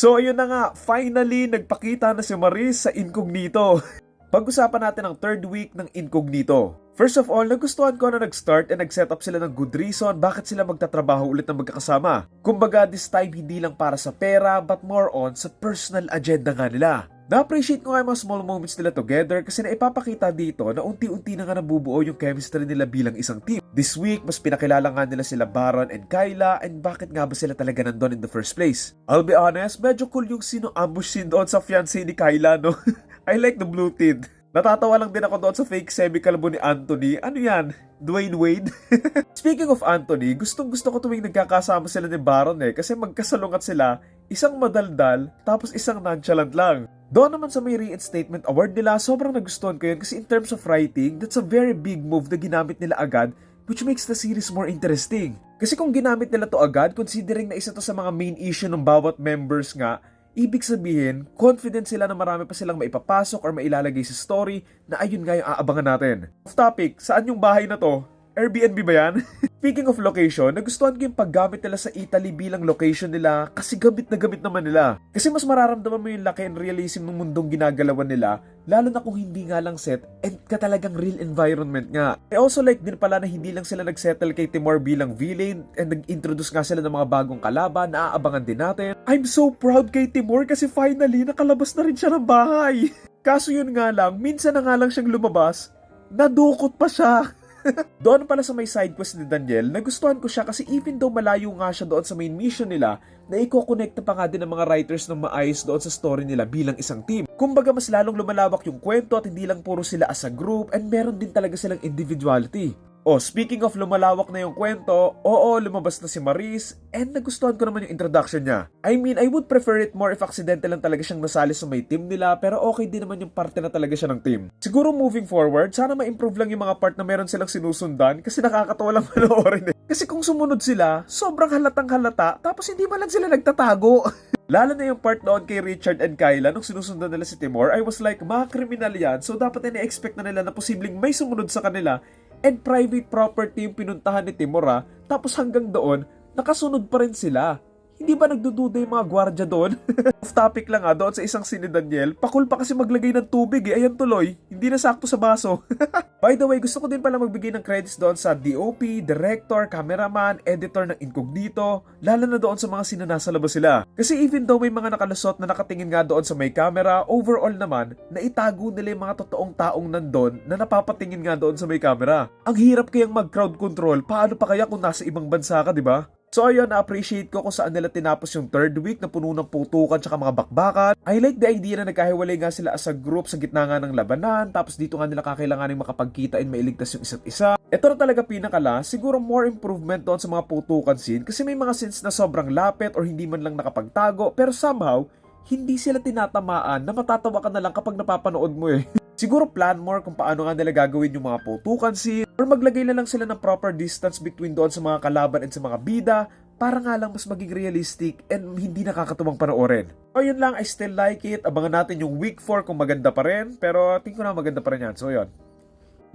So ayun na nga, finally nagpakita na si Maris sa Incognito. Pag-usapan natin ang third week ng Incognito. First of all, nagustuhan ko na nag-start and nag-set up sila ng good reason bakit sila magtatrabaho ulit ng magkakasama. Kumbaga, this time hindi lang para sa pera but more on sa personal agenda nga nila. Na-appreciate ko nga yung mga small moments nila together kasi naipapakita dito na unti-unti na nga nabubuo yung chemistry nila bilang isang team. This week, mas pinakilala nga nila sila Baron and Kyla and bakit nga ba sila talaga nandun in the first place. I'll be honest, medyo cool yung sino ambush scene doon sa fiancé ni Kyla, no? I like the blue tint. Natatawa lang din ako doon sa fake semi-kalbo ni Anthony. Ano yan? Dwayne Wade? Speaking of Anthony, gustong gusto ko tuwing nagkakasama sila ni Baron eh kasi magkasalungat sila, isang madaldal, tapos isang nonchalant lang. Doon naman sa may reinstatement award nila, sobrang nagustuhan ko yun kasi in terms of writing, that's a very big move na ginamit nila agad which makes the series more interesting. Kasi kung ginamit nila to agad, considering na isa to sa mga main issue ng bawat members nga, Ibig sabihin, confident sila na marami pa silang maipapasok or mailalagay sa story na ayun nga yung aabangan natin. Off topic, saan yung bahay na to? Airbnb ba yan? Speaking of location, nagustuhan ko yung paggamit nila sa Italy bilang location nila kasi gamit na gamit naman nila. Kasi mas mararamdaman mo yung laki and realism ng mundong ginagalawan nila, lalo na kung hindi nga lang set and ka talagang real environment nga. I also like din pala na hindi lang sila nagsettle kay Timor bilang villain and nag-introduce nga sila ng mga bagong kalaban na aabangan din natin. I'm so proud kay Timor kasi finally nakalabas na rin siya ng bahay. Kaso yun nga lang, minsan na nga lang siyang lumabas, nadukot pa siya. doon pala sa may side quest ni Daniel, nagustuhan ko siya kasi even though malayo nga siya doon sa main mission nila, na i-connect pa nga din ng mga writers ng maayos doon sa story nila bilang isang team. Kumbaga mas lalong lumalawak yung kwento at hindi lang puro sila as a group and meron din talaga silang individuality. Oh, speaking of lumalawak na yung kwento, oo, lumabas na si Maris and nagustuhan ko naman yung introduction niya. I mean, I would prefer it more if accidental lang talaga siyang nasali sa may team nila pero okay din naman yung parte na talaga siya ng team. Siguro moving forward, sana ma-improve lang yung mga part na meron silang sinusundan kasi nakakatawa lang panoorin eh. Kasi kung sumunod sila, sobrang halatang halata tapos hindi man lang sila nagtatago. Lalo na yung part doon kay Richard and Kyla nung sinusundan nila si Timor, I was like, mga kriminal yan, so dapat ina-expect na nila na posibleng may sumunod sa kanila and private property yung pinuntahan ni Timora, tapos hanggang doon, nakasunod pa rin sila. Hindi ba nagdududa yung mga gwardya doon? Off topic lang ah, doon sa isang sini Daniel, pakul pa kasi maglagay ng tubig eh, ayan tuloy, hindi na sakto sa baso. By the way, gusto ko din pala magbigay ng credits doon sa DOP, director, cameraman, editor ng Incognito, lalo na doon sa mga sina nasa labas sila. Kasi even though may mga nakalusot na nakatingin nga doon sa may camera, overall naman, naitago nila yung mga totoong taong nandun na napapatingin nga doon sa may camera. Ang hirap kayang mag-crowd control, paano pa kaya kung nasa ibang bansa ka, di ba? So ayun, na-appreciate ko kung saan nila tinapos yung third week na puno ng putukan tsaka mga bakbakan. I like the idea na nagkahiwalay nga sila as a group sa gitna nga ng labanan, tapos dito nga nila kakailanganin makapagkita and mailigtas yung isa't isa. Ito na talaga pinakala, siguro more improvement doon sa mga putukan scene kasi may mga scenes na sobrang lapit or hindi man lang nakapagtago pero somehow, hindi sila tinatamaan na matatawa ka na lang kapag napapanood mo eh. Siguro plan more kung paano nga nila gagawin yung mga putukan scene or maglagay na lang sila ng proper distance between doon sa mga kalaban at sa mga bida para nga lang mas maging realistic and hindi nakakatuwang panoorin. So yun lang, I still like it. Abangan natin yung week 4 kung maganda pa rin. Pero tingin ko na maganda pa rin yan. So yun.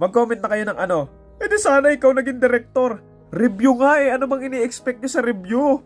Mag-comment na kayo ng ano. Eh di sana ikaw naging director. Review nga eh. Ano bang ini-expect nyo sa review?